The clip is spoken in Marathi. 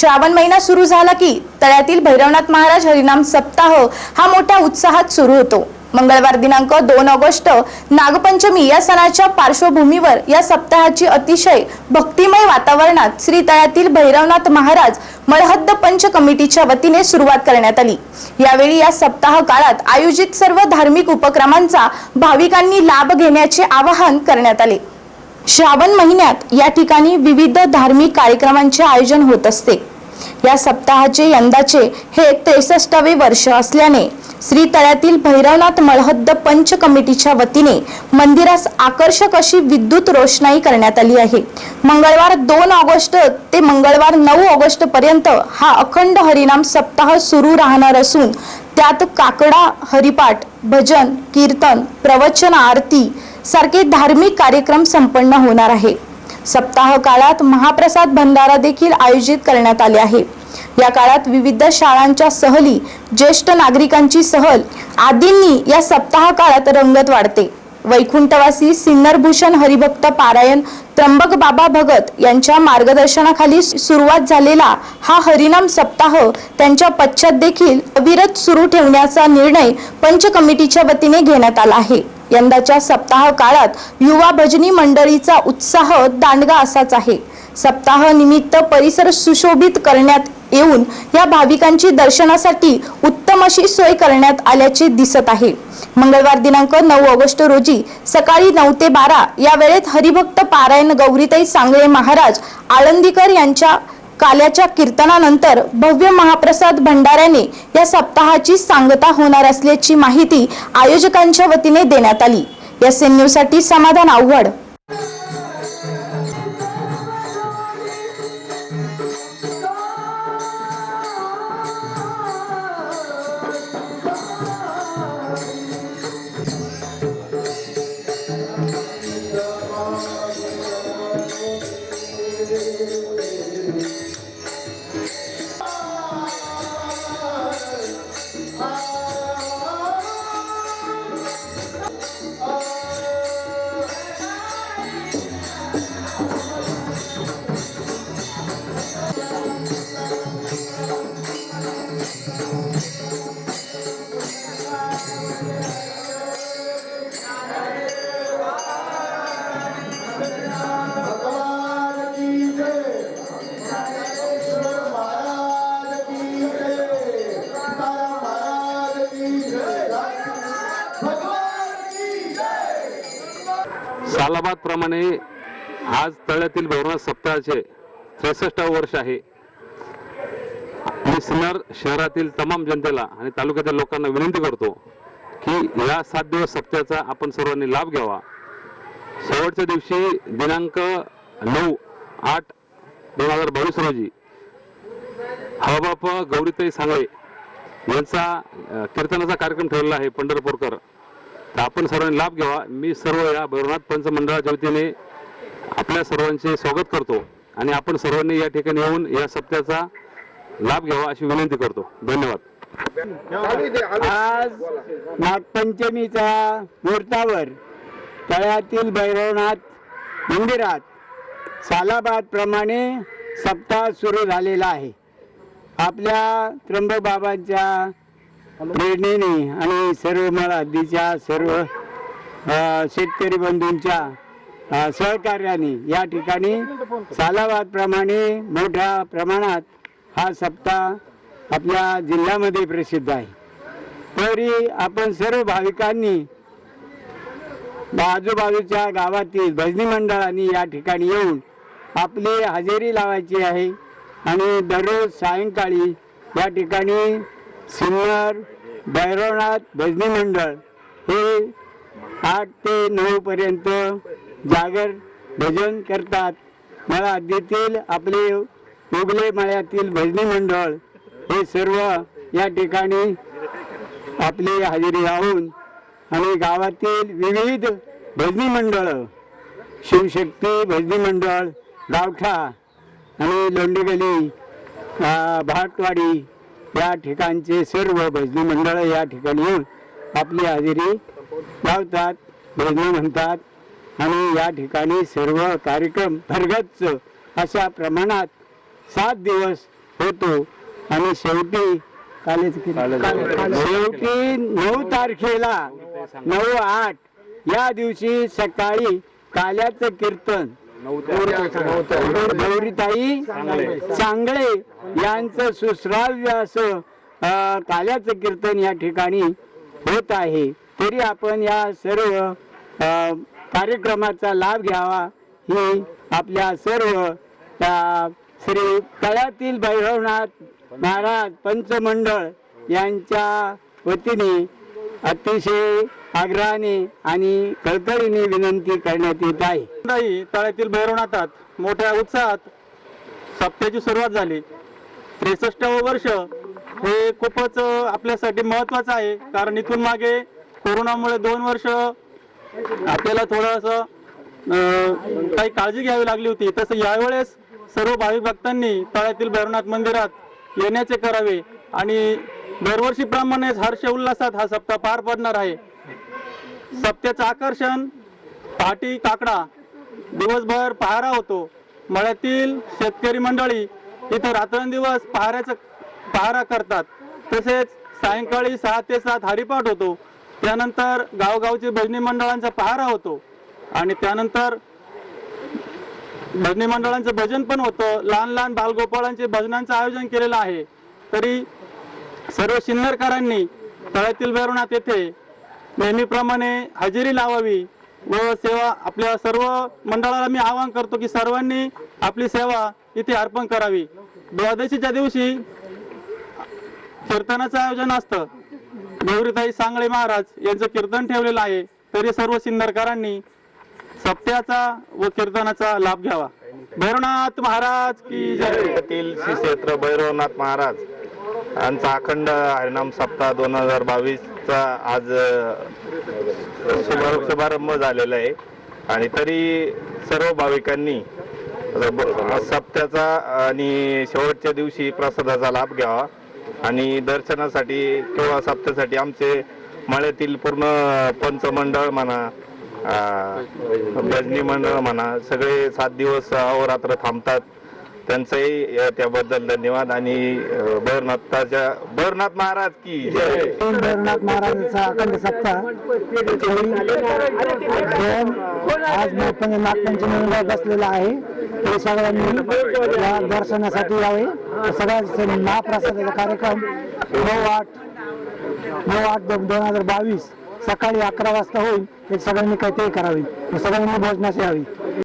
श्रावण महिना सुरू झाला की तळ्यातील भैरवनाथ महाराज हरिनाम सप्ताह हा मोठ्या उत्साहात सुरू होतो. मंगळवार दिनांक दोन ऑगस्ट नागपंचमी या सणाच्या पार्श्वभूमीवर या सप्ताहाची अतिशय भक्तिमय वातावरणात श्री तळ्यातील भैरवनाथ महाराज मळहद्द पंच कमिटीच्या वतीने सुरुवात करण्यात आली. यावेळी या सप्ताह काळात आयोजित सर्व धार्मिक उपक्रमांचा भाविकांनी लाभ घेण्याचे आवाहन करण्यात आले. श्रावण महिन्यात या ठिकाणी विविध धार्मिक कार्यक्रमांचे आयोजन होत असते. या सप्ताहाचे यंदाचे हे त्रेसष्टावे वर्ष असल्याने श्री तळ्यातील भैरवनाथ मळहद्द पंच कमिटीच्या वतीने मंदिरास आकर्षक अशी विद्युत रोषणाई करण्यात आली आहे. मंगळवार दोन ऑगस्ट ते मंगळवार नऊ ऑगस्ट पर्यंत हा अखंड हरिनाम सप्ताह सुरू राहणार असून त्यात काकडा हरिपाठ भजन कीर्तन प्रवचन आरती सारखे धार्मिक कार्यक्रम संपन्न होणार आहे. सप्ताह काळात महाप्रसाद भंडारा देखील आयोजित करण्यात आले आहे. या काळात विविध शाळांच्या सहली ज्येष्ठ नागरिकांची सहल आदींनी या सप्ताह काळात रंगत वाढते. वैकुंठवासी सिन्नरभूषण हरिभक्त पारायण त्र्यंबक बाबा भगत यांच्या मार्गदर्शनाखाली सुरुवात झालेला हा हरिनाम सप्ताह त्यांच्या पश्चात देखील अविरत सुरू ठेवण्याचा निर्णय पंच कमिटीच्या वतीने घेण्यात आला आहे. यंदाच्या सप्ताह काळात युवा भजनी मंडळीचा उत्साह दांडगा असाच आहे. सप्ताह निमित्त परिसर सुशोभित करण्यात येऊन या भाविकांची दर्शनासाठी उत्तम अशी सोय करण्यात आल्याचे दिसत आहे. मंगळवार दिनांक नऊ ऑगस्ट रोजी सकाळी नऊ ते बारा या वेळेत हरिभक्त पारायण गौरीताई सांगळे महाराज आळंदीकर यांच्या काल्याच्या कीर्तनानंतर भव्य महाप्रसाद भंडाऱ्याने या सप्ताहाची सांगता होणार असल्याची माहिती आयोजकांच्या वतीने देण्यात आली. या सेन्यूसाठी समाधान आव्हाड. सालाबाद प्रमाणे आज तळ्यातील भैरवनाथ सप्ताहाचे त्रेसष्टावं वर्ष आहे. मी सिन्नर शहरातील तमाम जनतेला आणि तालुक्यातील लोकांना विनंती करतो की या सात दिवस सप्त्याचा आपण सर्वांनी लाभ घ्यावा. शेवटच्या दिवशी दिनांक नऊ आठ दोन हजार बावीस रोजी हवाबाप गौरीताई सांगळे यांचा कीर्तनाचा कार्यक्रम ठेवलेला आहे पंढरपूरकर. तर आपण सर्वांनी लाभ घ्यावा. मी सर्व या भैरवनाथ पंच मंडळाच्या वतीने आपल्या सर्वांचे स्वागत करतो आणि आपण सर्वांनी या ठिकाणी येऊन या सप्त्याचा लाभ घ्यावा अशी विनंती करतो. धन्यवाद. आज नागपंचमीच्या मुहूर्तावर तळ्यातील भैरवनाथ मंदिरात सालाबाद प्रमाणे सप्ताह सुरू झालेला आहे. आपल्या त्र्यंबक बाबांच्या प्रेरणेने आणि सर्व मळ सर्व शेतकरी बंधूंच्या सहकार्याने या ठिकाणी सालाबाद प्रमाणे मोठ्या प्रमाणात हा सप्ताह आपल्या जिल्ह्यामध्ये प्रसिद्ध आहे. तरी आपण सर्व भाविकांनी आजूबाजूच्या गावातील भजनी मंडळांनी या ठिकाणी येऊन आपली हजेरी लावायची आहे. आणि दररोज सायंकाळी या ठिकाणी सिन्नर भैरवनाथ भजनी मंडळ हे आठ ते नऊ पर्यंत जागर भजन करतात. मला हद्दीतील आपले उगले मळ्यातील भजनी मंडळ हे सर्व या ठिकाणी आपली हजेरी लावून आणि गावातील विविध भजनी मंडळ शिवशक्ती भजनी मंडळ गावठा आणि लोंडेगली भाटवाडी या ठिकाणचे सर्व भजनी मंडळ या ठिकाणी येऊन आपली हजेरी लावतात भजनी म्हणतात आणि या ठिकाणी सर्व कार्यक्रम भरगच्च अशा प्रमाणात सात दिवस येतो आणि शेवटी कालेच. शेवटी नऊ तारखेला नऊ आठ या दिवशी सकाळी काल्याचं कीर्तन गौरीताई चांगळे यांचं सुश्राव्य असं काल्याचं कीर्तन या ठिकाणी होत आहे. तरी आपण या सर्व कार्यक्रमाचा लाभ घ्यावा ही आपल्या सर्व श्री तळ्यातील भैरवनाथ महाराज पंचमंडळ यांच्या वतीने अतिशय आग्रहाने आणि कळकळीने विनंती करण्यात येत आहे. तळ्यातील भैरवनाथात मोठ्या उत्साहात सप्त्याची सुरुवात झाली. त्रेसष्टावं वर्ष हे खूपच आपल्यासाठी महत्वाचं आहे. कारण इथून मागे कोरोनामुळे दोन वर्ष आपल्याला थोडंसं काही काळजी घ्यावी लागली होती. तसं यावेळेस सर्व भाविक भक्तांनी तळ्यातील भैरवनाथ मंदिरात येण्याचे करावे. आणि दरवर्षीप्रमाणेच हर्ष उल्हासात हा सप्ताह पार पडणार आहे. सप्त्याचं आकर्षण पहाटी काकडा. दिवसभर पहारा होतो. मळ्यातील शेतकरी मंडळी इथं रात्रंदिवस पहाऱ्याचं पहारा करतात. तसेच सायंकाळी सहा ते सात हरिपाठ होतो. त्यानंतर गावगावची भजनी मंडळांचा पहारा होतो. आणि त्यानंतर भजनी मंडळांचं भजन पण होतं. लहान लहान बालगोपाळांचे भजनांचं आयोजन केलेलं आहे. तरी सर्व सिन्नरकरांनी तळ्यातील भैरवनाथ येथे नेहमीप्रमाणे हजेरी लावावी. व सेवा आपल्या सर्व मंडळाला मी आवाहन करतो की सर्वांनी आपली सेवा इथे अर्पण करावी. द्वादशीच्या दिवशी कीर्तनाचं आयोजन असतं. गौरीताई सांगळे महाराज यांचं कीर्तन ठेवलेलं आहे. तरी सर्व सिन्नरकरांनी सप्त्याचा व कीर्तनाचा लाभ घ्यावा. भैरवनाथ महाराज की जयतील श्री क्षेत्र भैरवनाथ महाराज. यांचा अखंड हरिनाम सप्ताह दोन हजार बावीस चा आज शुभारंभ शुभारंभ झालेला आहे. आणि तरी सर्व भाविकांनी सप्त्याचा आणि शेवटच्या दिवशी प्रसादाचा लाभ घ्यावा. आणि दर्शनासाठी किंवा सप्त्यासाठी आमचे मळ्यातील पूर्ण पंचमंडळ म्हणा भजनी मंडळ म्हणा सगळे सात दिवस अहोरात्र थांबतात. त्यांचंही त्याबद्दल धन्यवाद. आणि अ, भैरनाथाच्या भैरनाथ महाराज की जय. महाराजांचा अखंड सप्ताह. दोन आज नागपंचमीला बसलेला आहे. ते सगळ्यांनी या दर्शनासाठी यावे. सगळ्या महाप्रसादाचा कार्यक्रम नऊ आठ नऊ आठ दोन दोन हजार बावीस सकाळी अकरा वाजता होईल. ते सगळ्यांनी काहीतरी करावी. करावे सगळ्यांनी भोजनास यावी.